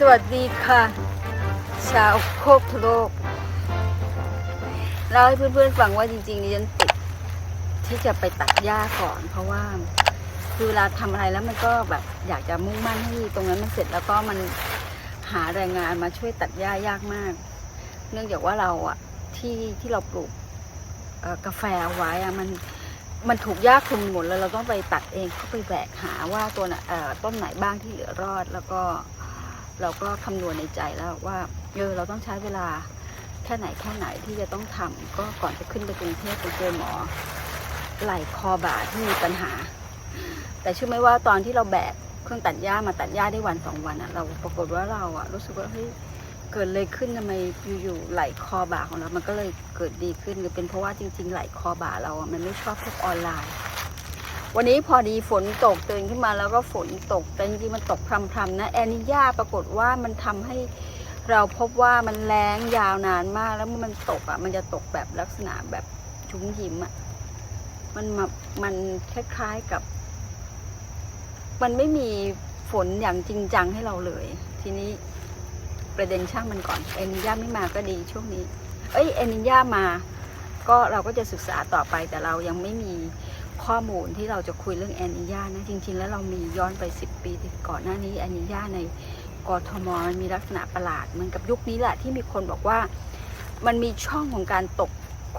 สวัสดีค่ะ ชาวโคกโลกเล่าให้เพื่อนๆฟังว่าจริงๆดิฉันติดที่จะไปตัดหญ้าก่อน เพราะว่า คือเวลาทำอะไรแล้วมันก็แบบอยากจะมุ่งมั่นให้ตรงนั้นมันเสร็จแล้วก็มันหาแรงงานมาช่วยตัดหญ้ายากมาก เนื่องจากว่าเราอะที่ที่เราปลูกกาแฟเอาไว้อะมันมันถูกหญ้าคลุมหมดแล้วเราต้องไปตัดเองก็ไปแบกหาว่าตัวน่ะต้นไหนบ้างที่เหลือรอดแล้วก็ เราก็คำนวณในใจแล้วว่าเออเราต้องใช้เวลาแค่ไหนแค่ไหนที่จะต้องทำก็ก่อนจะขึ้นไปกรุงเทพไปเจอหมอไหล่คอบ่าที่มีปัญหา แต่เชื่อไหมว่าตอนที่เราแบกเครื่องตัดหญ้ามาตัดหญ้าได้วันสองวันอะเราปรากฏว่าเราอะรู้สึกว่าเฮ้ยเกิดเลยขึ้นทำไมอยู่ๆไหล่คอบ่าของเรา มันก็เลยเกิดดีขึ้นหรือเป็นเพราะว่าจริง ๆ ไหล่คอบ่าเราอะมันไม่ชอบพวกออนไลน์ วันนี้พอดีฝนตกตื่นขึ้นมาแล้วก็ฝนตกแต่จริงๆมันตกพรำๆนะแอนิยาปรากฏว่ามันทำให้เราพบว่ามันแรงยาวนานมากแล้วเมื่อมันตกอะ มันจะตกแบบลักษณะแบบชุ้มยิ้มอะมันมามันคล้ายๆกับ มันไม่มีฝนอย่างจริงจังให้เราเลย ทีนี้ประเด็นช่างมันก่อนเอนิยาไม่มาก็ดีช่วงนี้ เอ้ยเอนิยามา ก็เราก็จะศึกษาต่อไปแต่เรายังไม่มี ข้อมูลที่เราจะคุยเรื่องแอนิยานะ จริง ๆ แล้วเรามีย้อนไป 10 ปีก่อนหน้านี้แอนิยาในกทมมันมีลักษณะประหลาดเหมือนกับยุคนี้แหละที่มีคนบอกว่ามันมีช่องของการตก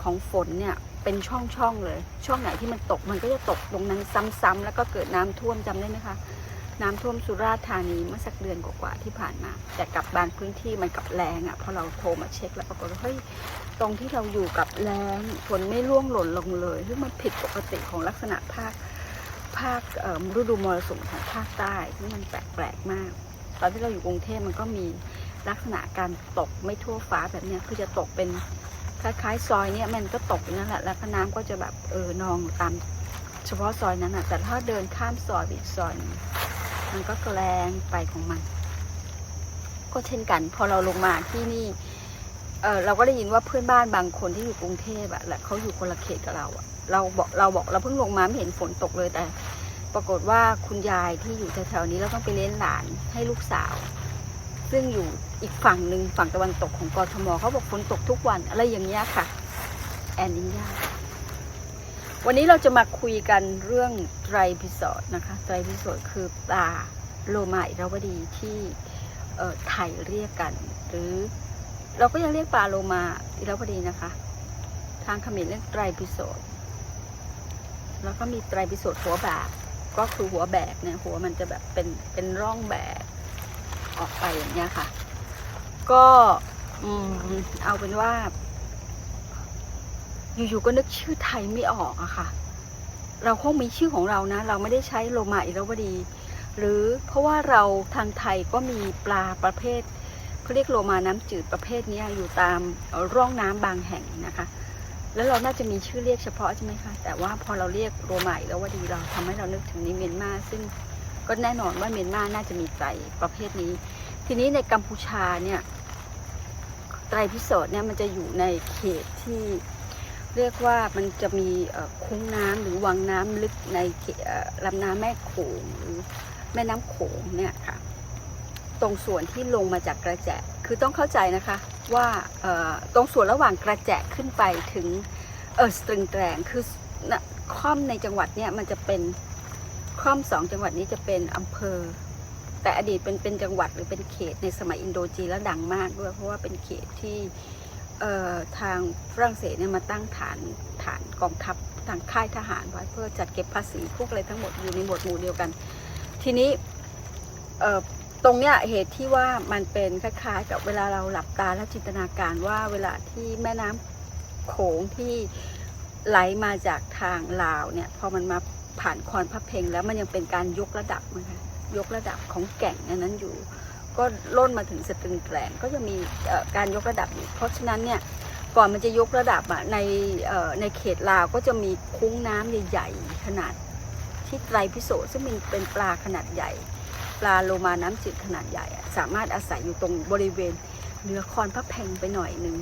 ของฝนเนี่ยเป็นช่องๆเลย ช่องไหนที่มันตกมันก็จะตกตรงนั้นซ้ำๆแล้วก็เกิดน้ำท่วมจำได้ไหมคะ น้ำท่วมสุราษฎร์ธานีเมื่อสักเดือนกว่าๆที่ผ่านมา แต่กับบางพื้นที่มันกับแรงอะ่ะพอเราโทรมาเช็คแล้วปรากฏว่าเฮ้ยตรงที่เราอยู่กับแรงฝนไม่ร่วงหล่นลงเลยซึ่งมันผิดปกติของลักษณะภาคภาคเอ่อฤดูมรสุมของภาคใต้ที่มันแปลกๆมาก ตอนที่เราอยู่กรุงเทพมันก็มีลักษณะการตกไม่ทั่วฟ้าแบบเนี้ยคือจะตกเป็นคล้ายๆซอยเนี่ยมันก็ตกอยู่นั่นแหละแล้วก็น้ำก็จะแบบเออนองตามเฉพาะซอยนั้นอะแต่ถ้าเดินข้ามซอยอีกซอยนึง มันก็แกลงไปของมัน ก็เช่นกัน พอเราลงมาที่นี่เออเราก็ได้ยินว่าเพื่อนบ้านบางคนที่อยู่กรุงเทพอะและเขาอยู่คนละเขตกับเราอะเราบอกเราบอกเราเพิ่งลงมาไม่เห็นฝนตกเลยแต่ ปรากฏว่าคุณยายที่อยู่แถวๆนี้เราต้องไปเลี้ยงหลานให้ลูกสาว ซึ่งอยู่อีกฝั่งหนึ่งฝั่งตะวันตกของกทมเขาบอกฝนตกทุกวันอะไรอย่างเงี้ยค่ะ แอนนิยา วันนี้เราจะมาคุยกันเรื่องไตรพิสอดนะคะ ไตรพิสอดคือปลาโลมาอิราวดีที่ไทยเรียกกัน หรือเราก็ยังเรียกปลาโลมาอิราวดีนะคะ ทางเขมรเรียกไตรพิสอดแล้วก็มีไตรพิสอดหัวแบกก็คือหัวแบกเนี่ยหัวมันจะแบบเป็นเป็นร่องแบกออกไปอย่างเงี้ยค่ะ ก็อืมเอาเป็นว่า อยู่ๆก็นึกชื่อไทยไม่ออกอะค่ะ เราคงมีชื่อของเรานะ เราไม่ได้ใช้โลมาอิรวดี หรือเพราะว่าเราทางไทยก็มีปลาประเภทเขาเรียกโลมาน้ำจืดประเภทนี้อยู่ตามร่องน้ำบางแห่งนะคะ แล้วเราน่าจะมีชื่อเรียกเฉพาะใช่ไหมคะ แต่ว่าพอเราเรียกโลมาอิรวดีเราทำให้เรานึกถึงในเมียนมาซึ่งก็แน่นอนว่าเมียนมาน่าจะมีไตรประเภทนี้ ทีนี้ในกัมพูชาเนี่ยไตรพิโสดเนี่ยมันจะอยู่ในเขตที่ เรียกว่ามันจะมีคุ้งน้ำหรือวังน้ำลึกในเขตเอ่อลำน้ำแม่โขงหรือแม่น้ำโขงเนี่ยค่ะ ตรงส่วนที่ลงมาจากกระแจคือต้องเข้าใจนะคะว่าตรงส่วนระหว่างกระแจขึ้นไปถึงเออสตริงแตรงคือนะค่อมในจังหวัดเนี่ยมันจะเป็นค่อมสองจังหวัดนี้จะเป็นอำเภอ แต่อดีตเป็นเป็นจังหวัดหรือเป็นเขตในสมัยอินโดจีนแล้วดังมากด้วยเพราะว่าเป็นเขตที่ ทางฝรั่งเศสเนี่ยมาตั้งฐานฐานกองทัพทางค่ายทหารไว้เพื่อจัดเก็บภาษีพวกอะไรทั้งหมดอยู่ในหมวดหมู่เดียวกัน ทีนี้ตรงเนี้ยเหตุที่ว่ามันเป็นคล้ายๆ กับเวลาเราหลับตาแล้วจินตนาการว่าเวลาที่แม่น้ำโขงที่ไหลมาจากทางลาวเนี่ยพอมันมาผ่านคอนพระเพงแล้วมันยังเป็นการยกระดับนะคะยกระดับของแก่งนั้นอยู่ ก็ล่นมาถึงสตรึงแกลงก็จะมีการยกระดับอยู่เพราะฉะนั้นเนี่ยก่อนมันจะยกระดับอะในในเขตลาวก็จะมีคุ้งน้ำใหญ่ๆขนาดที่ไตรพิโสซึ่งเป็นเป็นปลาขนาดใหญ่ ปลาโลมาน้ำจืดขนาดใหญ่ สามารถอาศัยอยู่ตรงบริเวณเหนือคอนพระแพงไปหน่อยนึง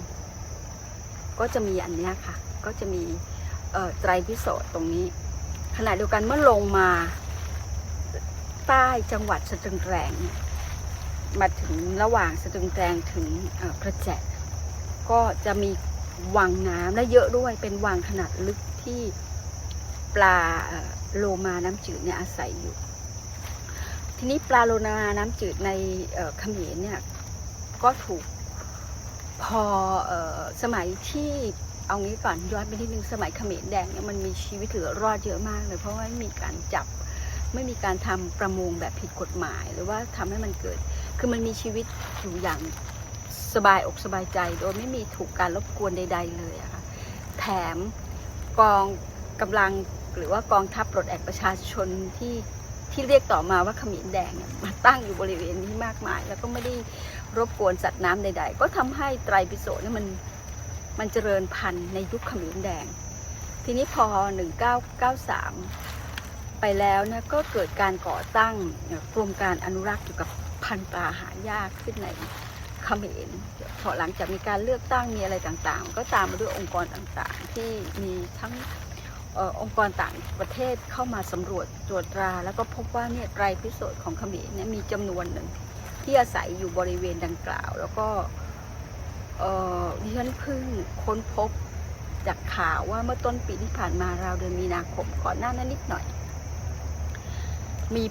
ก็จะมีอันนี้ค่ะ ก็จะมีไตรพิโสตรงนี้ขณะเดียวกันเมื่อลงมาใต้จังหวัดสตรึงแกลงเนี่ย มาถึงระหว่างสะดึงแตงถึงเอ่อประแจก็จะมีวังน้ำและเยอะด้วยเป็นวังขนาดลึกที่ปลาโลมาน้ำจืดเนี่ยอาศัยอยู่ ทีนี้ปลาโลมาน้ำจืดในเขมรเนี่ยก็ถูกพอสมัยที่เอางี้ก่อนย้อนไปนิดนึงสมัยเขมรแดงเนี่ยมันมีชีวิตเหลือรอดเยอะมากเลย เพราะว่าไม่มีการจับไม่มีการทำประมงแบบผิดกฎหมาย หรือว่าทำให้มันเกิด คือมันมีชีวิตอยู่อย่างสบายอกสบายใจ โดยไม่มีถูกการรบกวนใด ๆ เลยอะค่ะแถมกองกำลังหรือว่ากองทัพปลดแอกประชาชนที่ที่เรียกต่อมาว่าขมิ้นแดงเนี่ยมาตั้งอยู่บริเวณนี้มากมาย แล้วก็ไม่ได้รบกวนสัตว์น้ำใด ๆ ก็ทำให้ไตรปิโสเนี่ยมันมันเจริญพันธุ์ในยุคขมิ้นแดง ทีนี้พอ 1993 ไปแล้วเนี่ยก็เกิดการก่อตั้งกรมการอนุรักษ์เกี่ยวกับ พันธุ์ปลาหายากขึ้นในเขมรพอหลังจากมีการเลือกตั้งมีอะไรต่างๆ ก็ตามมาด้วยองค์กรต่างๆ ที่มีทั้งอองค์กรต่างประเทศเข้ามาสำรวจตรวจตรา แล้วก็พบว่าเนี่ยไตรพิโสดของเขมรเนี่ยมีจำนวนหนึ่งที่อาศัยอยู่บริเวณดังกล่าว แล้วก็ดิฉันเพิ่งค้นพบจากข่าวว่าเมื่อต้นปีที่ผ่านมาราวเดือนมีนาคมก่อนหน้านั้นนิดหน่อย มี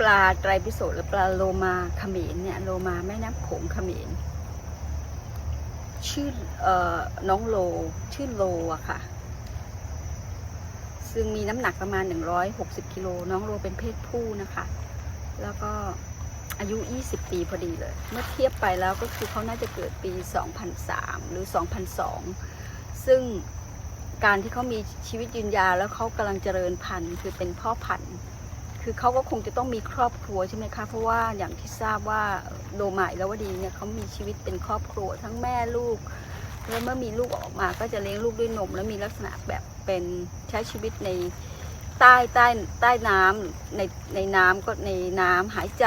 ปลาไตรปิโสหรือปลาโลมาเขมรเนี่ยโลมาแม่น้ำโขงเขมรชื่อเอ่อน้องโลชื่อโลอะค่ะ ซึ่งมีน้ำหนักประมาณ 160กิโลน้องโลเป็นเพศผู้นะคะ แล้วก็อายุ 20 ปีพอดีเลย เมื่อเทียบไปแล้วก็คือเขาน่าจะเกิดปี 2003 หรือ 2002 ซึ่งการที่เขามีชีวิตยืนยาวแล้วเขากำลังเจริญพันธุ์คือเป็นพ่อพันธุ์ คือเขาก็คงจะต้องมีครอบครัวใช่ไหมคะเพราะว่าอย่างที่ทราบว่าโดมาอิลาวดีเนี่ยเขามีชีวิตเป็นครอบครัวทั้งแม่ลูก แล้วเมื่อมีลูกออกมาก็จะเลี้ยงลูกด้วยนม แล้วมีลักษณะแบบเป็นใช้ชีวิตในใต้ใต้ใต้น้ำในในน้ำก็ในน้ำหายใจ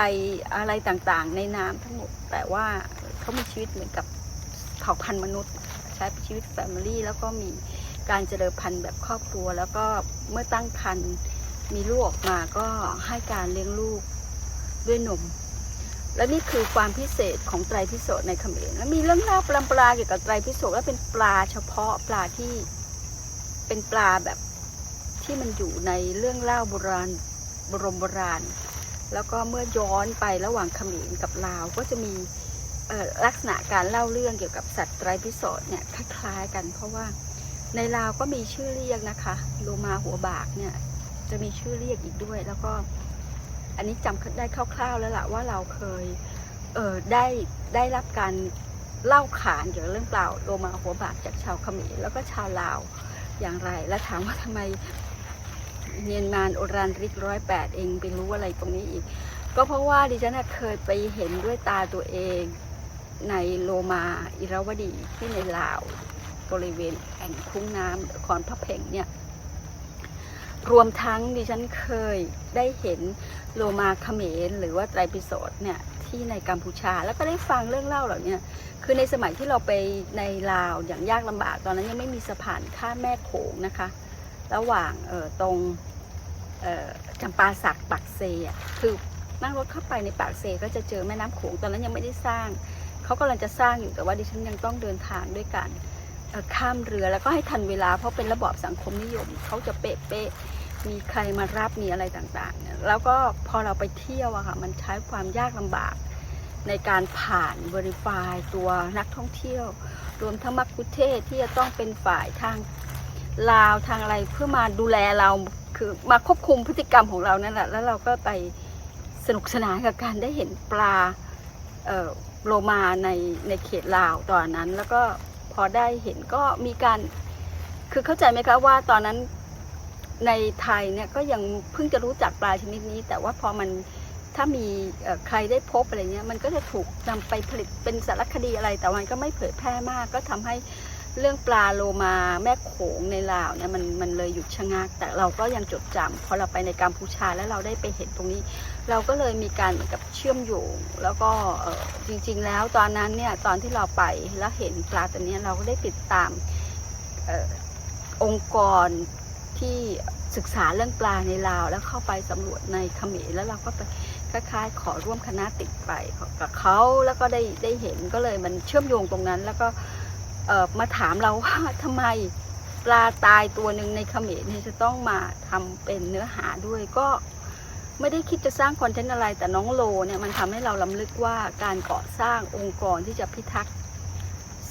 อะไรต่างๆ ในน้ำทั้งหมด แต่ว่าเขามีชีวิตเหมือนกับเผ่าพันธุ์มนุษย์ ใช้ชีวิตแฟมิลี่แล้วก็มีการเจริญพันธุ์แบบครอบครัว แล้วก็เมื่อตั้งครรภ์ มีลูกออกมาก็ให้การเลี้ยงลูกด้วยนม และนี่คือความพิเศษของไตรพิโสในเขมรและมีเรื่องเล่าปลาปลาเกี่ยวกับไตรพิโสและเป็นปลาเฉพาะปลาที่เป็นปลาแบบที่มันอยู่ในเรื่องเล่าโบราณบรมโบราณ แล้วก็เมื่อย้อนไประหว่างเขมรกับลาวก็จะมีลักษณะการเล่าเรื่องเกี่ยวกับสัตว์ไตรพิโสเนี่ยคล้ายๆกัน เพราะว่าในลาวก็มีชื่อเรียกนะคะโลมาหัวบากเนี่ย จะมีชื่อเรียกอีกด้วย แล้วก็อันนี้จำได้คร่าวๆแล้วล่ะว่าเราเคยเออได้ได้รับการเล่าขานเกี่ยวกับเรื่องเปล่าโลมาหัวบากจากชาวเขมรแล้วก็ชาวลาวอย่างไร แล้วถามว่าทำไมเนียนมานโอรันริกร้อยแปดเองไปรู้อะไรตรงนี้อีก ก็เพราะว่าดิฉันเคยไปเห็นด้วยตาตัวเองในโลมาอิราวดีที่ในลาวบริเวณแอ่งคุ้งน้ำนครพระเพ่งเนี่ย รวมทั้งดิฉันเคยได้เห็นโลมาเขมรหรือว่าไตรปิโสดเนี่ยที่ในกัมพูชา แล้วก็ได้ฟังเรื่องเล่าเหล่านี้คือในสมัยที่เราไปในลาวอย่างยากลำบากตอนนั้นยังไม่มีสะพานข้ามแม่โขงนะคะ ระหว่างออตรงออจำปาสักปักเซอะคือนั่งรถเข้าไปในปากเซก็จะเจอแม่น้ำโขงตอนนั้นยังไม่ได้สร้างเขากำลังจะสร้างอยู่แต่ว่าดิฉันยังต้องเดินทางด้วยกัน ข้ามเรือแล้วก็ให้ทันเวลาเพราะเป็นระบอบสังคมนิยมเขาจะเป๊ะๆมีใครมารับมีอะไรต่างๆ แล้วก็พอเราไปเที่ยวอะค่ะมันใช้ความยากลำบากในการผ่าน Verify ตัวนักท่องเที่ยว รวมทั้งมักคุเทศที่จะต้องเป็นฝ่ายทางลาวทางอะไรเพื่อมาดูแลเราคือมาควบคุมพฤติกรรมของเรานั่นแหละแล้วเราก็ไปสนุกสนานกับการได้เห็นปลาโลมาในในเขตลาวตอนนั้นแล้วก็ พอได้เห็นก็มีการคือเข้าใจไหมคะว่าตอนนั้นในไทยเนี่ยก็ยังเพิ่งจะรู้จักปลาชนิดนี้ แต่ว่าพอมันถ้ามีใครได้พบอะไรเงี้ยมันก็จะถูกนำไปผลิตเป็นสารคดีอะไร แต่มันก็ไม่เผยแพร่มากก็ทำให้ เรื่องปลาโลมาแม่โขงในลาวเนี่ยมันมันเลยหยุดชะงัก แต่เราก็ยังจดจำพอเราไปในกัมพูชาแล้วเราได้ไปเห็นตรงนี้ เราก็เลยมีการเหมือนกับเชื่อมโยง แล้วก็จริง ๆ แล้วตอนนั้นเนี่ยตอนที่เราไปแล้วเห็นปลาตัวนี้เราก็ได้ติดตามอองค์กรที่ศึกษาเรื่องปลาในลาว แล้วเข้าไปสำรวจในเขมรแล้วเราก็ไปคล้ายๆ ขอร่วมคณะติดไปกับเขาแล้วก็ได้ได้เห็นก็เลยมันเชื่อมโยงตรงนั้นแล้วก็ มาถามเราว่าทำไมปลาตายตัวหนึ่งในเขมรเนี่ยจะต้องมาทำเป็นเนื้อหาด้วยก็ไม่ได้คิดจะสร้างคอนเทนต์อะไรแต่น้องโลเนี่ยมันทำให้เราล้ำลึกว่าการก่อสร้างองค์กรที่จะพิทักษ์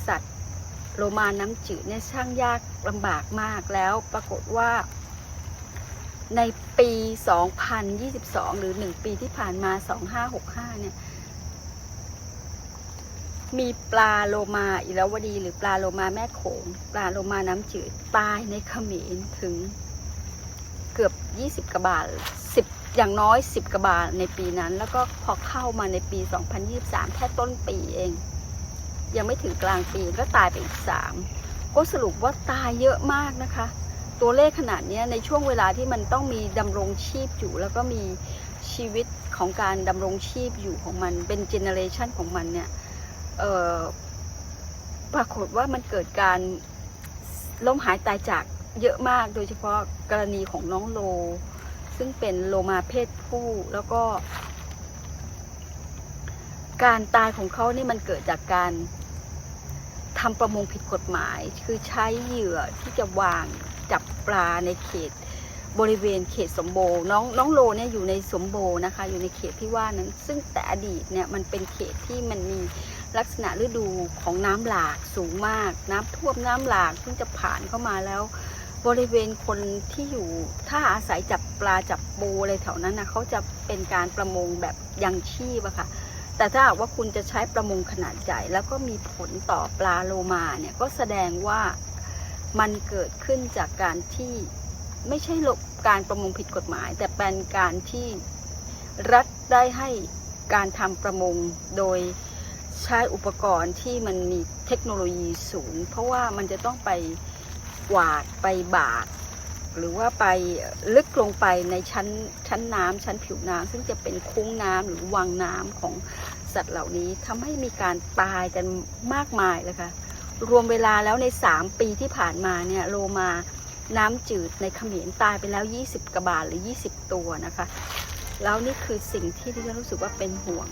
สัตว์โลมาน้ำจืดเนี่ยช่างยากลำบากมากแล้วปรากฏว่า ในปี 2022 หรือ 1 ปีที่ผ่านมา 2565 เนี่ย มีปลาโลมาอิราวดี หรือปลาโลมาแม่โขง ปลาโลมาน้ำจืดตายในเขมรถึงเกือบ 20กว่าบาท10 อย่างน้อย 10กว่าบาทในปีนั้น แล้วก็พอเข้ามาในปี 2023 แค่ต้นปีเอง ยังไม่ถึงกลางปีก็ตายไปอีก 3 ก็สรุปว่าตายเยอะมากนะคะ ตัวเลขขนาดนี้ในช่วงเวลาที่มันต้องมีดำรงชีพอยู่ แล้วก็มีชีวิตของการดำรงชีพอยู่ของมัน เป็นเจเนอเรชันของมันเนี่ย เอ่อปรากฏว่ามันเกิดการล้มหายตายจากเยอะมากโดยเฉพาะกรณีของน้องโล ซึ่งเป็นโลมาเพศผู้แล้วก็ การตายของเขานี่มันเกิดจากการทำประมงผิดกฎหมาย คือใช้เหยื่อที่จะวางจับปลาในเขตบริเวณเขตสมโบน้องน้องโลเนี่ยอยู่ในสมโบนะคะ อยู่ในเขตที่ว่านั้น ซึ่งแต่อดีตเนี่ยมันเป็นเขตที่มันมี ลักษณะฤดูของน้ำหลากสูงมาก น้ำท่วมน้ำหลากซึ่งจะผ่านเข้ามาแล้ว บริเวณคนที่อยู่ถ้าอาศัยจับปลาจับปูอะไรแถวนั้นนะเขาจะเป็นการประมงแบบยังชีพอะค่ะแต่ถ้าหากว่าคุณจะใช้ประมงขนาดใหญ่แล้วก็มีผลต่อปลาโลมาเนี่ยก็แสดงว่ามันเกิดขึ้นจากการที่ไม่ใช่หลบการประมงผิดกฎหมาย แต่เป็นการที่รัฐได้ให้การทำประมงโดย ใช้อุปกรณ์ที่มันมีเทคโนโลยีสูง เพราะว่ามันจะต้องไปกวาดไปบากหรือว่าไปลึกลงไปในชั้นชั้นน้ำชั้นผิวน้ำซึ่งจะเป็นคุ้งน้ำหรือวังน้ำของสัตว์เหล่านี้ทำให้มีการตายกันมากมายเลยค่ะรวมเวลาแล้วใน 3 ปีที่ผ่านมาเนี่ยโลมาน้ำจืดในเขมรตายไปแล้ว 20 กระบาทหรือ 20 ตัวนะคะ แล้วนี่คือสิ่งที่ดิฉันรู้สึกว่าเป็นห่วง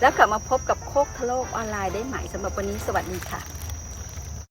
แล้วกลับมาพบกับโคกทะโลกออนไลน์ได้ใหม่สำหรับวันนี้สวัสดีค่ะ